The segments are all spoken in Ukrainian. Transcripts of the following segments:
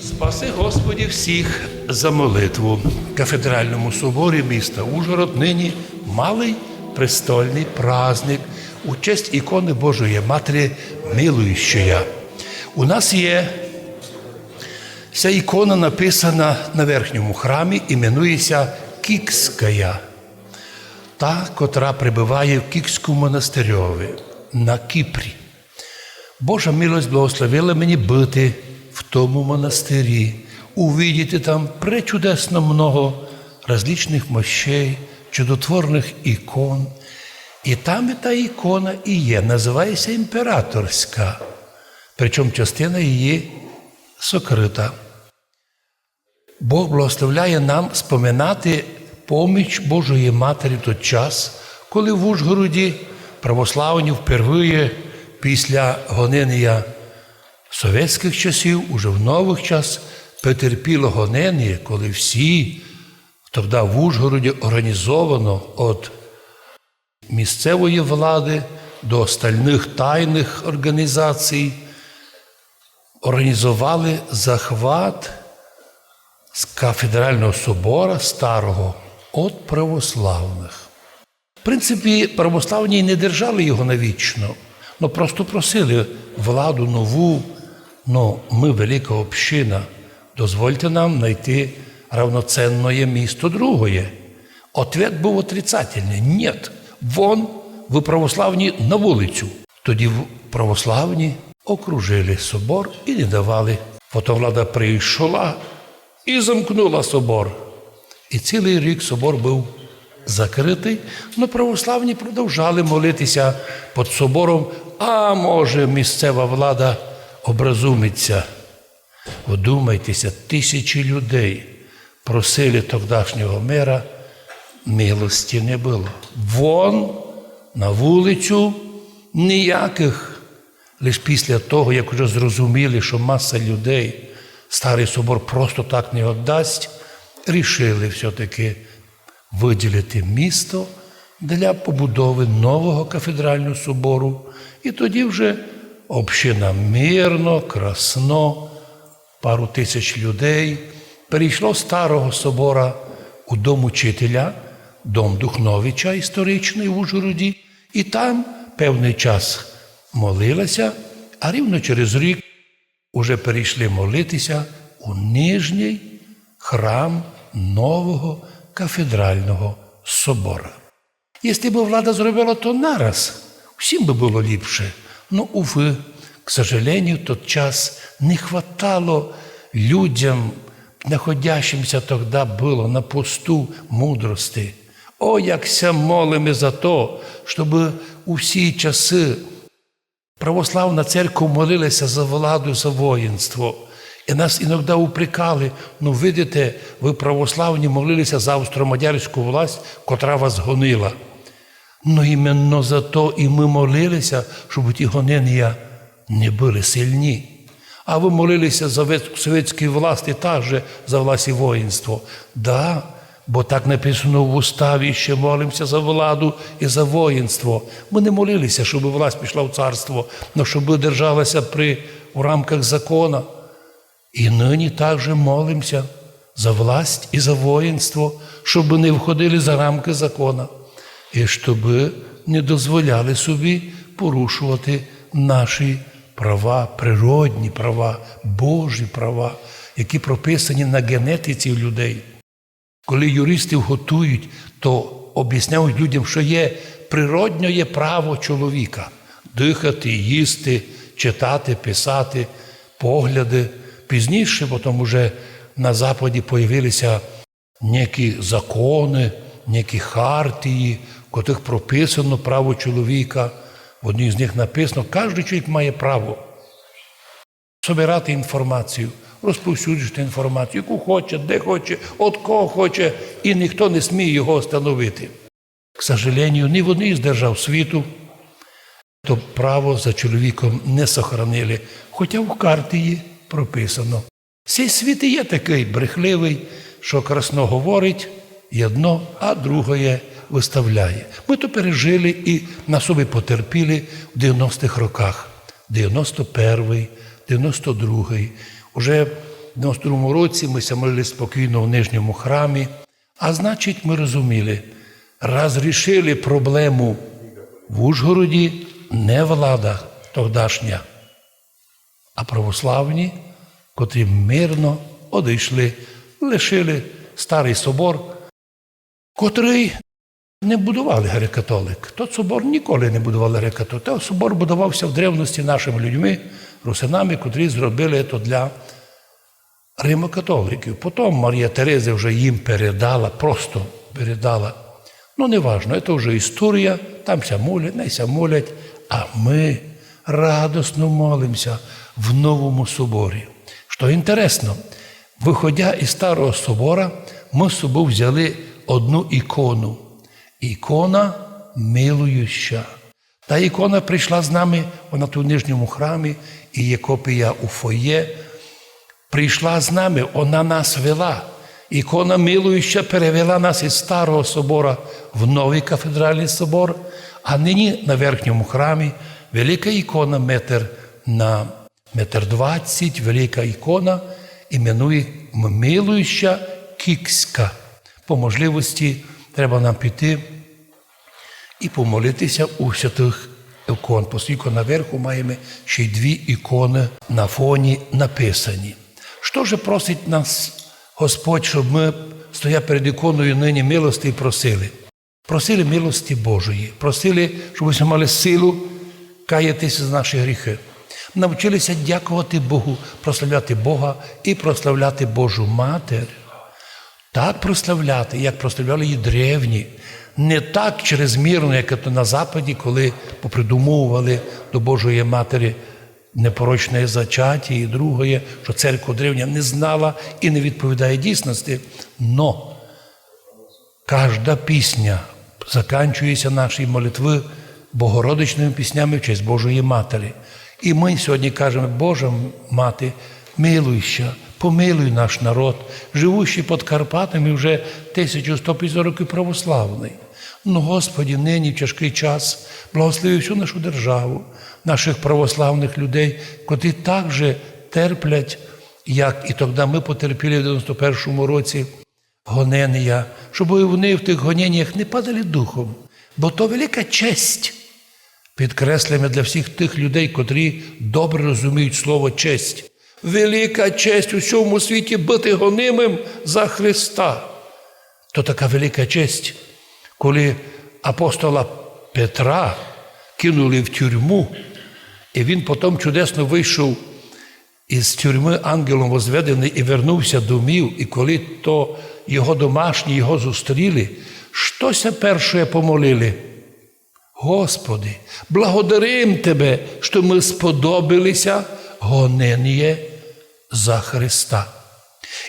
Спаси Господі всіх за молитву. В кафедральному соборі міста Ужгород нині малий престольний праздник у честь ікони Божої Матері Милуючої. У нас є ця ікона написана на верхньому храмі, іменується Кікская, та, котра прибуває в Кікському монастирьові на Кіпрі. Божа милость благословила мені бути в тому монастирі, увидіти там пречудесно много различних мощей, чудотворних ікон. І там і та ікона і є, називається імператорська, причому частина її сокрита. Бог благословляє нам споминати поміч Божої Матері в той час, коли в Ужгороді православні впервые після гонення совєтських часів, уже в нових час, потерпіло гонення, коли всі тоді в Ужгороді організовано від місцевої влади до остальних тайних організацій, організували захват з кафедрального собора старого від православних. В принципі, православні не держали його навічно, але просто просили владу нову, ну ми велика община, дозвольте нам знайти равноценне місто другое. Ответ був отрицательний. Ні, вон ви православні на вулицю. Тоді православні окружили собор і не давали. Потім влада прийшла і замкнула собор. І цілий рік собор був закритий, але православні продовжали молитися під собором, а може місцева влада образумиться. Вдумайтеся, тисячі людей просили тогдашнього мера, милості не було. Вон на вулицю ніяких. Лише після того, як вже зрозуміли, що маса людей старий собор просто так не віддасть, рішили все-таки виділити місто для побудови нового кафедрального собору. І тоді вже община мирно, красно, пару тисяч людей перейшло з старого собора у дом учителя, дом Духновича історичний в Ужгороді, і там певний час молилася, а рівно через рік уже перейшли молитися у нижній храм нового кафедрального собора. Б влада зробила то нараз, всім би було ліпше. Ну, уви, к сожалению, в тот час не хватало людям, находящимся тогда было на посту мудрости. О, якся молимо за то, щоб у всі часи православна церква молилася за владу, за воїнство. І нас іноді упрекали, ну видите, ви православні молилися за австро-мадярську власть, котра вас гонила. Ну іменно за то і ми молилися, щоб ті гонення не були сильні. А ви молилися за ве- совєтські власті також за власть і воїнство. Да, бо так написано в уставі, що молимося за владу і за воїнство. Ми не молилися, щоб власть пішла в царство, але щоб держалася при, у рамках закона. І нині також молимося за власть і за воїнство, щоб не входили за рамки закона, і щоб не дозволяли собі порушувати наші права, природні права, Божі права, які прописані на генетиці людей. Коли юристів готують, то об'ясняють людям, що є природньоє право чоловіка дихати, їсти, читати, писати, погляди. Пізніше, потім вже на Западі появилися некі закони, некі хартії, в прописано право чоловіка. В одній з них написано, кожен чоловік має право собирати інформацію, розповсюджувати інформацію, яку хоче, де хоче, от кого хоче, і ніхто не сміє його встановити. К сожалению, ні в одній з держав світу то право за чоловіком не сохранили, хоча в карті прописано. Цей світ і є такий брехливий, що красно говорить і одно, а друге виставляє. Ми то пережили і на собі потерпіли в 90-х роках. 91-й, 92-й. Уже в 92-му році ми молили спокійно в нижньому храмі, а значить, ми розуміли, розрішили проблему в Ужгороді не влада тогдашня, а православні, котрі мирно одійшли, лишили старий собор, котрий не будували греко-католик. Тот собор ніколи не будували греко-католик. Той собор будувався в древності нашими людьми, русинами, котрі зробили це для римокатоликів. Потім Марія Тереза вже їм передала, просто передала. Ну, не важно, це вже історія, там ся молять, не ся молять, а ми радосно молимося в новому соборі. Що інтересно, виходя із старого собора, ми з собою взяли одну ікону. Ікона милующа. Та ікона прийшла з нами, вона тут в нижньому храмі, і є копія у фоє. Прийшла з нами, вона нас вела. Ікона милуюча перевела нас із старого собора в новий кафедральний собор, а нині на верхньому храмі велика ікона метр на метр двадцять, велика ікона іменує милуюча Кікська. По можливості треба нам піти і помолитися у святих ікон, оскільки наверху маємо ще й дві ікони на фоні написані. Що же просить нас Господь, щоб ми, стоя перед іконою нині милості, просили? Просили милості Божої, просили, щоб ми мали силу каятися з наші гріхи. Навчилися дякувати Богу, прославляти Бога і прославляти Божу Матір. Так прославляти, як прославляли її древні, не так чрезмірно, як на Западі, коли попридумовували до Божої Матері непорочне зачаття і друге, що церква древня не знала і не відповідає дійсності. Но кожна пісня заканчується наші молитви богородичними піснями в честь Божої Матері. І ми сьогодні кажемо, Божа мати, милуйся, помилуй наш народ, живущий під Карпатами вже 1150 років православний. Ну, Господі, нині в тяжкий час благослови всю нашу державу, наших православних людей, котрі так же терплять, як і тоді ми потерпіли в 91-му році гонення, щоб вони в тих гоненнях не падали духом, бо то велика честь. Підкреслюємо для всіх тих людей, котрі добре розуміють слово честь. Велика честь у всьому світі бути гонимим за Христа. То така велика честь, коли апостола Петра кинули в тюрму, і він потім чудесно вийшов із тюрми ангелом возведений і вернувся домів, і коли то його домашні його зустріли, щося перше помолили. Господи, благодарим Тебе, що ми сподобалися гонення за Христа.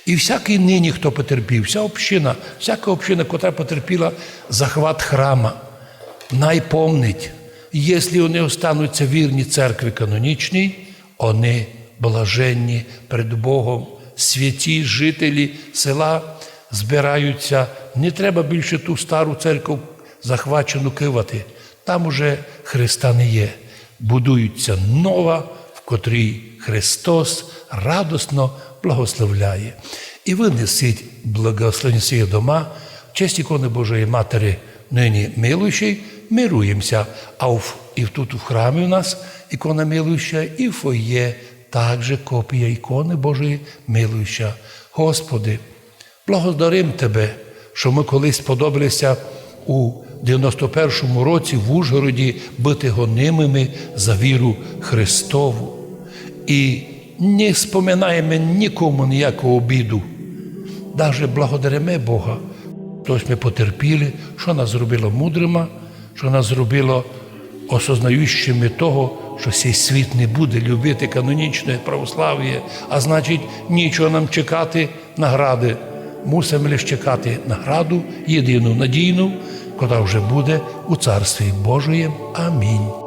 І всякий нині, хто потерпів, вся община, всяка община, котра потерпіла захват храма, найпомнить, якщо вони остануться вірні церкві канонічній, вони блаженні перед Богом, святі жителі села збираються. Не треба більше ту стару церкву захвачену кивати. Там уже Христа не є. Будується нова, котрій Христос радосно благословляє. І ви несіть благословені дома, в честь ікони Божої Матері, нині милуючий, мируємося. А в, і тут в храмі у нас ікона милуюча, і фоє також копія ікони Божої милуюча. Господи, благодарим Тебе, що ми колись сподобалися у 91-му році в Ужгороді бути гонимими за віру Христову. І не споминаємо нікому ніякого обіду. Даже благодаримо Бога. Тож ми потерпіли, що нас зробило мудрими, що нас зробило осознаючими того, що цей світ не буде любити канонічне православ'я, а значить, нічого нам чекати награди. Мусимо лише чекати награду, єдину надійну, яка вже буде у Царстві Божоєм. Амінь.